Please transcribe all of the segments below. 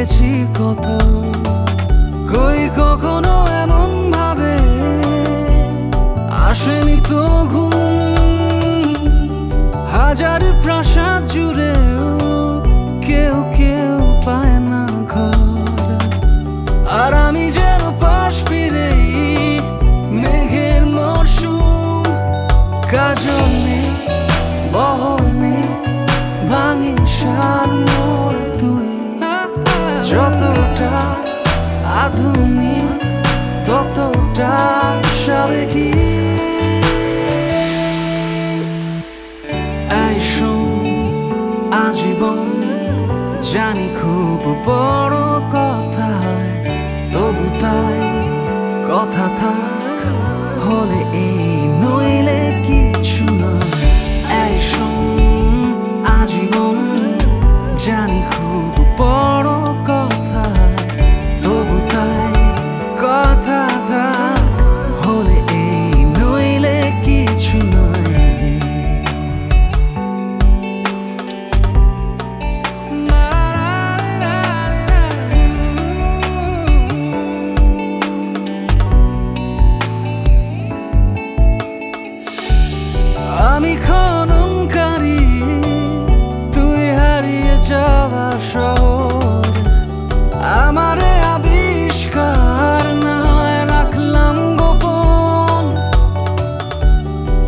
গেছি কত। কই কখনো এমন ভাবে আসেনি তো ঘুম। হাজার প্রাসাদ জুড়ে কেউ কেউ পায় না আর আমি যেন মেঘের ভাঙি সার তুই আধুনিক ততটা সাবেকি আজীবন জানি খুব বড় কথা তবু তাই কথা থাক হলে এই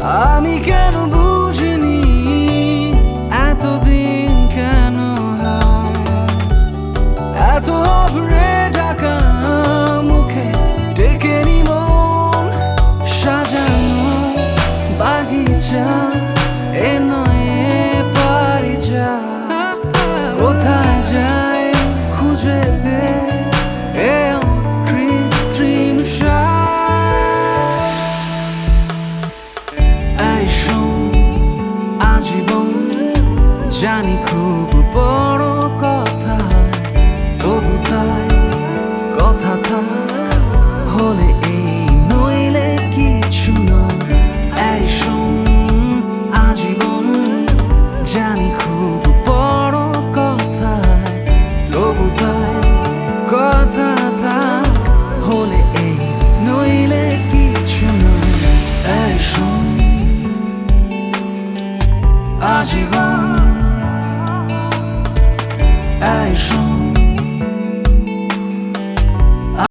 আমি কেন বুঝিনি জানি খুব বড় কথা, তবু তাই কথা থাক হলে এই নইলে কিছু নয় এই শোন, আজীবন জানি খুব বড় কথা, তবু তাই কথা